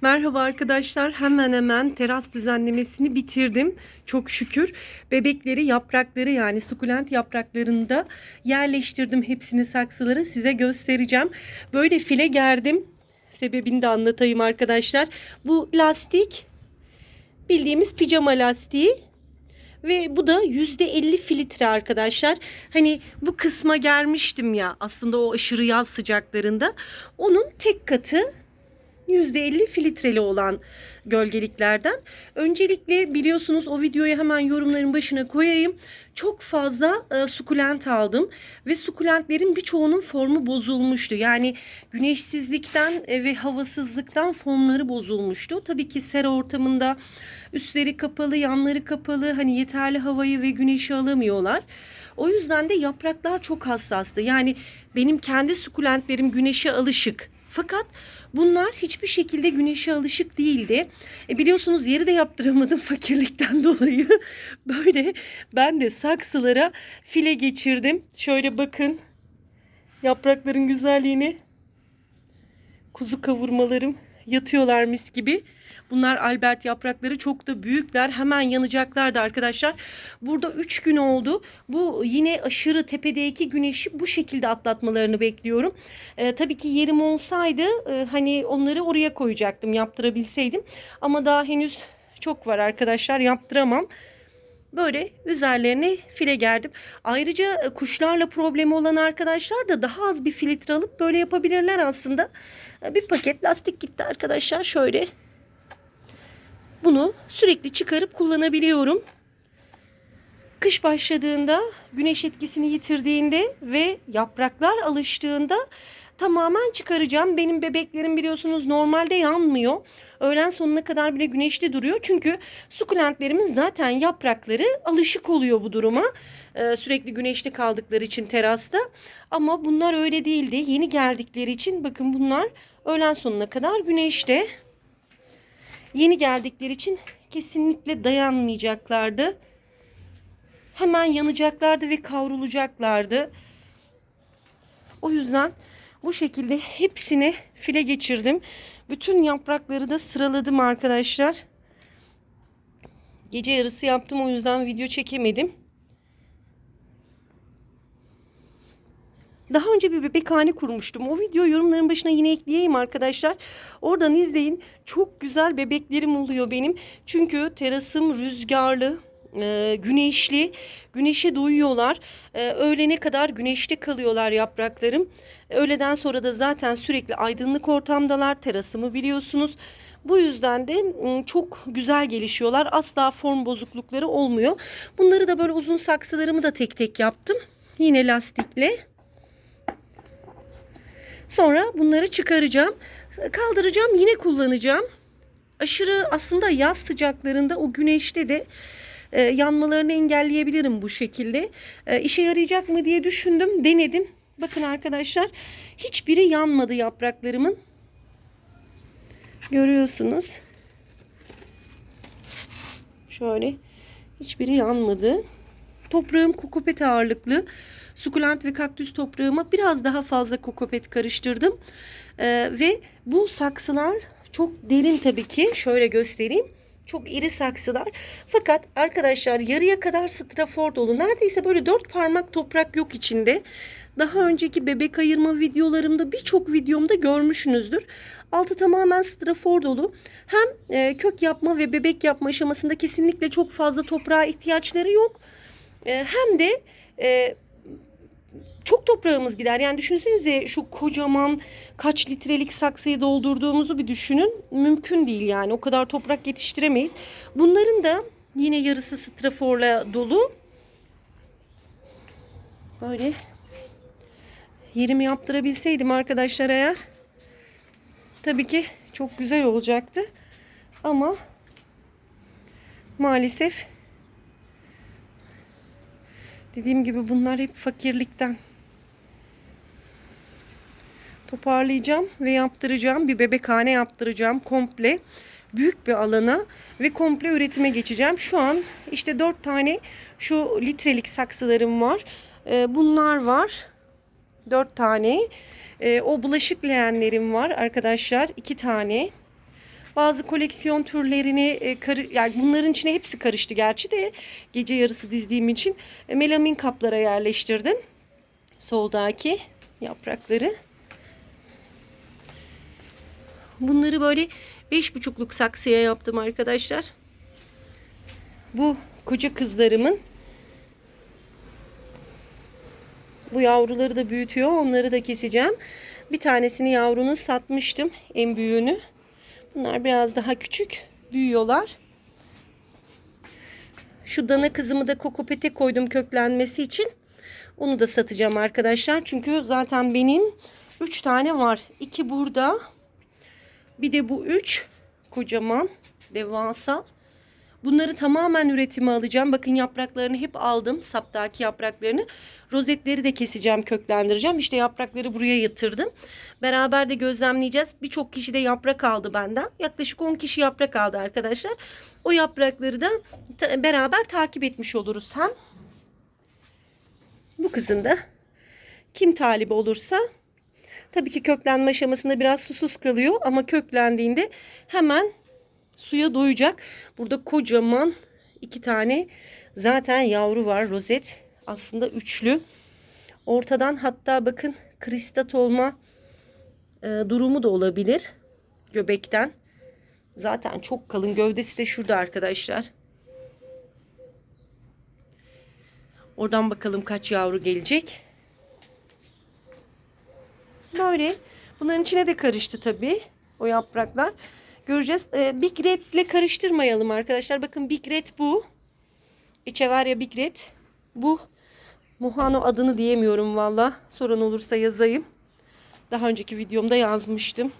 Merhaba arkadaşlar. Hemen hemen teras düzenlemesini bitirdim. Çok şükür. Bebekleri, yaprakları yani sukulent yapraklarında yerleştirdim hepsini saksılara. Size göstereceğim. Böyle file gerdim. Sebebini de anlatayım arkadaşlar. Bu lastik bildiğimiz pijama lastiği. Ve bu da %50 filtre arkadaşlar. Hani bu kısma germiştim ya aslında o aşırı yaz sıcaklarında. Onun tek katı %50 filtreli olan gölgeliklerden. Öncelikle biliyorsunuz o videoyu hemen yorumların başına koyayım. Çok fazla e, sukulent aldım ve sukulentlerin birçoğunun formu bozulmuştu. Yani güneşsizlikten e, ve havasızlıktan formları bozulmuştu. Tabii ki sera ortamında üstleri kapalı, yanları kapalı, hani yeterli havayı ve güneşi alamıyorlar. O yüzden de yapraklar çok hassastı. Yani benim kendi sukulentlerim güneşe alışık. Fakat bunlar hiçbir şekilde güneşe alışık değildi. E biliyorsunuz yeri de yaptıramadım fakirlikten dolayı. Böyle ben de saksılara file geçirdim. Şöyle bakın yaprakların güzelliğini. Kuzu kavurmalarım yatıyorlar mis gibi. Bunlar Albert yaprakları çok da büyükler. Hemen yanacaklardı arkadaşlar. Burada 3 gün oldu. Bu yine aşırı tepedeki güneşi bu şekilde atlatmalarını bekliyorum. Ee, tabii ki yerim olsaydı e, hani onları oraya koyacaktım yaptırabilseydim. Ama daha henüz çok var arkadaşlar yaptıramam. Böyle üzerlerine file gerdim. Ayrıca e, kuşlarla problemi olan arkadaşlar da daha az bir filtre alıp böyle yapabilirler aslında. E, Bir paket lastik gitti arkadaşlar şöyle. Bunu sürekli çıkarıp kullanabiliyorum. Kış başladığında, güneş etkisini yitirdiğinde ve yapraklar alıştığında tamamen çıkaracağım. Benim bebeklerim biliyorsunuz normalde yanmıyor. Öğlen sonuna kadar bile güneşte duruyor. Çünkü sukulentlerimin zaten yaprakları alışık oluyor bu duruma. Ee, sürekli güneşte kaldıkları için terasta. Ama bunlar öyle değildi. Yeni geldikleri için bakın bunlar öğlen sonuna kadar güneşte. Yeni geldikleri için kesinlikle dayanmayacaklardı. Hemen yanacaklardı ve kavrulacaklardı. O yüzden bu şekilde hepsine file geçirdim. Bütün yaprakları da sıraladım arkadaşlar. Gece yarısı yaptım o yüzden video çekemedim. Daha önce bir bebekhane kurmuştum. O video yorumların başına yine ekleyeyim arkadaşlar. Oradan izleyin. Çok güzel bebeklerim oluyor benim. Çünkü terasım rüzgarlı, e, güneşli. Güneşe doyuyorlar. E, öğlene kadar güneşte kalıyorlar yapraklarım. Öğleden sonra da zaten sürekli aydınlık ortamdalar. Terasımı biliyorsunuz. Bu yüzden de çok güzel gelişiyorlar. Asla form bozuklukları olmuyor. Bunları da böyle uzun saksılarımı da tek tek yaptım. Yine lastikle. Sonra bunları çıkaracağım. Kaldıracağım yine kullanacağım. Aşırı aslında yaz sıcaklarında o güneşte de e, yanmalarını engelleyebilirim bu şekilde. E, işe yarayacak mı diye düşündüm. Denedim. Bakın arkadaşlar hiçbiri yanmadı yapraklarımın. Görüyorsunuz. Şöyle hiçbiri yanmadı. Toprağım kokopet ağırlıklı. Sukulent ve kaktüs toprağıma biraz daha fazla kokopet karıştırdım. Ee, ve bu saksılar çok derin tabii ki. Şöyle göstereyim. Çok iri saksılar. Fakat arkadaşlar yarıya kadar strafor dolu. Neredeyse böyle dört parmak toprak yok içinde. Daha önceki bebek ayırma videolarımda birçok videomda görmüşsünüzdür. Altı tamamen strafor dolu. Hem e, kök yapma ve bebek yapma aşamasında kesinlikle çok fazla toprağa ihtiyaçları yok. E, hem de e, çok toprağımız gider. Yani düşünsenize şu kocaman kaç litrelik saksıyı doldurduğumuzu bir düşünün. Mümkün değil yani. O kadar toprak yetiştiremeyiz. Bunların da yine yarısı straforla dolu. Böyle yerimi yaptırabilseydim arkadaşlar eğer tabii ki çok güzel olacaktı. Ama maalesef dediğim gibi bunlar hep fakirlikten toparlayacağım ve yaptıracağım. Bir bebekhane yaptıracağım komple. Büyük bir alana ve komple üretime geçeceğim. Şu an işte 4 tane şu litrelik saksılarım var. Ee, bunlar var. 4 tane. Ee, o bulaşık leğenlerim var arkadaşlar. 2 tane. bazı koleksiyon türlerini e, karı, yani bunların içine hepsi karıştı gerçi de gece yarısı dizdiğim için e, melamin kaplara yerleştirdim. Soldaki yaprakları. Bunları böyle beş buçukluk saksıya yaptım arkadaşlar. Bu koca kızlarımın bu yavruları da büyütüyor. Onları da keseceğim. Bir tanesini yavrunu satmıştım. En büyüğünü. Bunlar biraz daha küçük. Büyüyorlar. Şu dana kızımı da kokopete koydum köklenmesi için. Onu da satacağım arkadaşlar. Çünkü zaten benim 3 tane var. 2 burada. Bir de bu 3 kocaman devasa. Bunları tamamen üretime alacağım. Bakın yapraklarını hep aldım. Saptaki yapraklarını. Rozetleri de keseceğim, köklendireceğim. İşte yaprakları buraya yatırdım. Beraber de gözlemleyeceğiz. Birçok kişi de yaprak aldı benden. Yaklaşık 10 kişi yaprak aldı arkadaşlar. O yaprakları da ta- beraber takip etmiş oluruz hem. Bu kızın da kim talibi olursa tabii ki köklenme aşamasında biraz susuz kalıyor ama köklendiğinde hemen suya doyacak. Burada kocaman iki tane zaten yavru var rozet. Aslında üçlü. Ortadan hatta bakın kristat olma e, durumu da olabilir. Göbekten. Zaten çok kalın. Gövdesi de şurada arkadaşlar. Oradan bakalım kaç yavru gelecek. Böyle. Bunların içine de karıştı tabii. O yapraklar. Göreceğiz. Ee, Big Red ile karıştırmayalım arkadaşlar. Bakın Big Red bu. Echeveria Big Red. Bu. Muhano adını diyemiyorum valla. Soran olursa yazayım. Daha önceki videomda yazmıştım.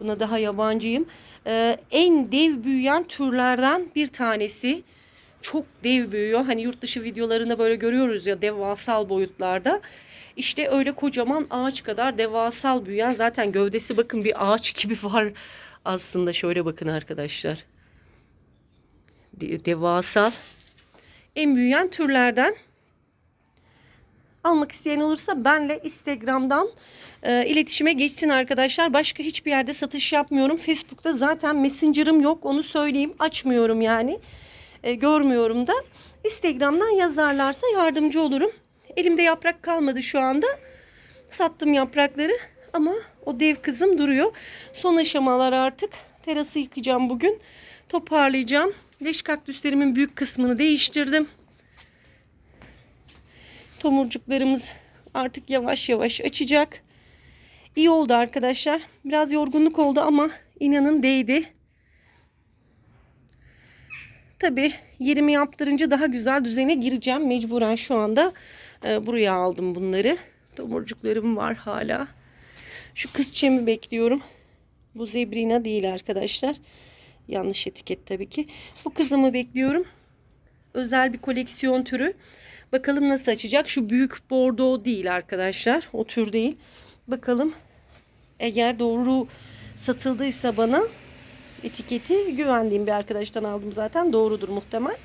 Buna daha yabancıyım. Ee, en dev büyüyen türlerden bir tanesi. Çok dev büyüyor. Hani yurt dışı videolarında böyle görüyoruz ya devasal boyutlarda. İşte öyle kocaman ağaç kadar devasal büyüyen zaten gövdesi bakın bir ağaç gibi var aslında şöyle bakın arkadaşlar. De- devasal. En büyüyen türlerden almak isteyen olursa benle Instagram'dan e, iletişime geçsin arkadaşlar. Başka hiçbir yerde satış yapmıyorum. Facebook'ta zaten Messenger'ım yok. Onu söyleyeyim. Açmıyorum yani. E, görmüyorum da. Instagram'dan yazarlarsa yardımcı olurum. Elimde yaprak kalmadı şu anda. Sattım yaprakları ama o dev kızım duruyor. Son aşamalar artık. Terası yıkayacağım bugün. Toparlayacağım. Leş kaktüslerimin büyük kısmını değiştirdim. Tomurcuklarımız artık yavaş yavaş açacak. İyi oldu arkadaşlar. Biraz yorgunluk oldu ama inanın değdi. Tabi yerimi yaptırınca daha güzel düzene gireceğim. Mecburen şu anda e, buraya aldım bunları. Tomurcuklarım var hala. Şu kız çemi bekliyorum. Bu zebrina değil arkadaşlar. Yanlış etiket tabii ki. Bu kızımı bekliyorum. Özel bir koleksiyon türü. Bakalım nasıl açacak. Şu büyük bordo değil arkadaşlar. O tür değil. Bakalım eğer doğru satıldıysa bana etiketi güvendiğim bir arkadaştan aldım zaten. Doğrudur muhtemel.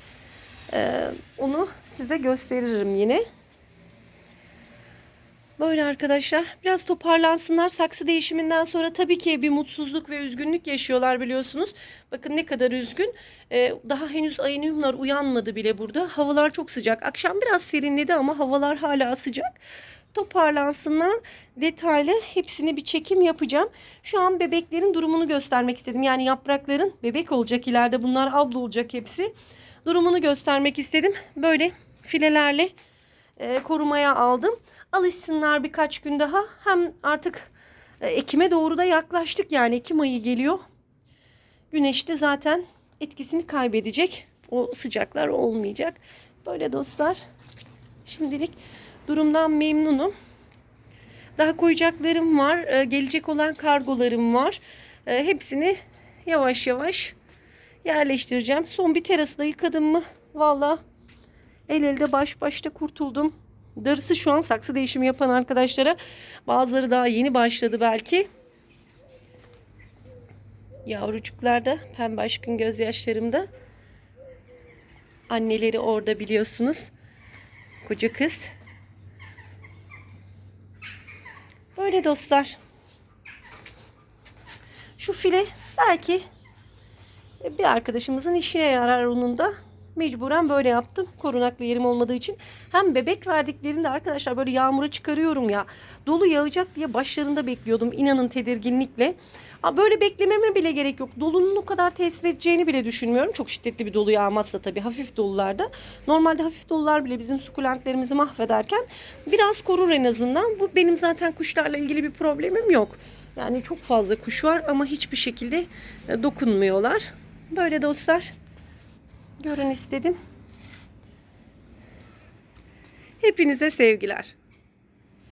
Ee, onu size gösteririm yine. Böyle arkadaşlar. Biraz toparlansınlar. Saksı değişiminden sonra tabii ki bir mutsuzluk ve üzgünlük yaşıyorlar biliyorsunuz. Bakın ne kadar üzgün. Ee, daha henüz ayınımlar uyanmadı bile burada. Havalar çok sıcak. Akşam biraz serinledi ama havalar hala sıcak. Toparlansınlar. Detaylı hepsini bir çekim yapacağım. Şu an bebeklerin durumunu göstermek istedim. Yani yaprakların bebek olacak ileride. Bunlar abla olacak hepsi. Durumunu göstermek istedim. Böyle filelerle e, korumaya aldım. Alışsınlar birkaç gün daha. Hem artık e, Ekim'e doğru da yaklaştık yani Ekim ayı geliyor. Güneşte zaten etkisini kaybedecek. O sıcaklar olmayacak. Böyle dostlar. Şimdilik durumdan memnunum. Daha koyacaklarım var. e, Gelecek olan kargolarım var. E, Hepsini yavaş yavaş yerleştireceğim. Son bir terası da yıkadım mı? Valla el elde baş başta kurtuldum. Darısı şu an saksı değişimi yapan arkadaşlara. Bazıları daha yeni başladı belki. Yavrucuklar da pembe aşkın gözyaşlarımda. Anneleri orada biliyorsunuz. Koca kız. Böyle dostlar. Şu file Belki bir arkadaşımızın işine yarar onun da. Mecburen böyle yaptım. Korunaklı yerim olmadığı için. Hem bebek verdiklerinde arkadaşlar böyle yağmura çıkarıyorum ya. Dolu yağacak diye başlarında bekliyordum. İnanın tedirginlikle. Böyle beklememe bile gerek yok. Dolunun o kadar tesir edeceğini bile düşünmüyorum. Çok şiddetli bir dolu yağmazsa tabii hafif dolularda. Normalde hafif dolular bile bizim sukulentlerimizi mahvederken biraz korur en azından. Bu benim zaten kuşlarla ilgili bir problemim yok. Yani çok fazla kuş var ama hiçbir şekilde e, dokunmuyorlar. Böyle dostlar. Görün istedim. Hepinize sevgiler.